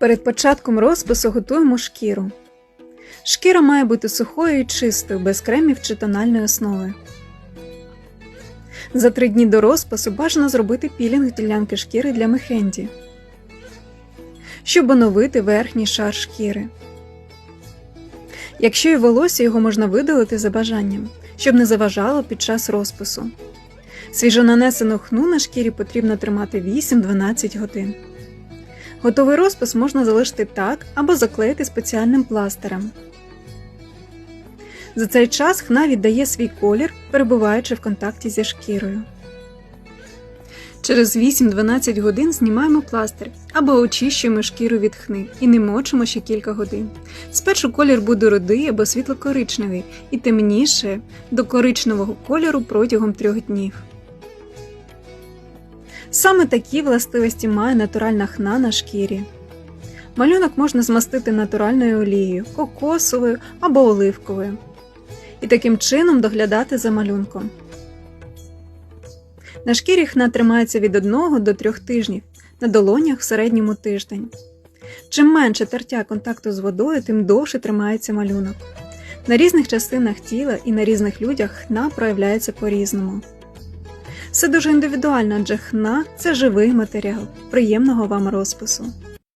Перед початком розпису готуємо шкіру. Шкіра має бути сухою і чистою, без кремів чи тональної основи. За три дні до розпису бажано зробити пілінг ділянки шкіри для мехенді, щоб оновити верхній шар шкіри. Якщо є волосся, його можна видалити за бажанням, щоб не заважало під час розпису. Свіжонанесену хну на шкірі потрібно тримати 8-12 годин. Готовий розпис можна залишити так або заклеїти спеціальним пластирем. За цей час хна віддає свій колір, перебуваючи в контакті зі шкірою. Через 8-12 годин знімаємо пластир або очищуємо шкіру від хни і не мочимо ще кілька годин. Спершу колір буде рудий або світло-коричневий і темніше до коричневого кольору протягом трьох днів. Саме такі властивості має натуральна хна на шкірі. Малюнок можна змастити натуральною олією, кокосовою або оливковою. І таким чином доглядати за малюнком. На шкірі хна тримається від 1 до 3 тижнів, на долонях в середньому тиждень. Чим менше тертя контакту з водою, тим довше тримається малюнок. На різних частинах тіла і на різних людях хна проявляється по-різному. Все дуже індивідуально, адже хна це живий матеріал. Приємного вам розпису.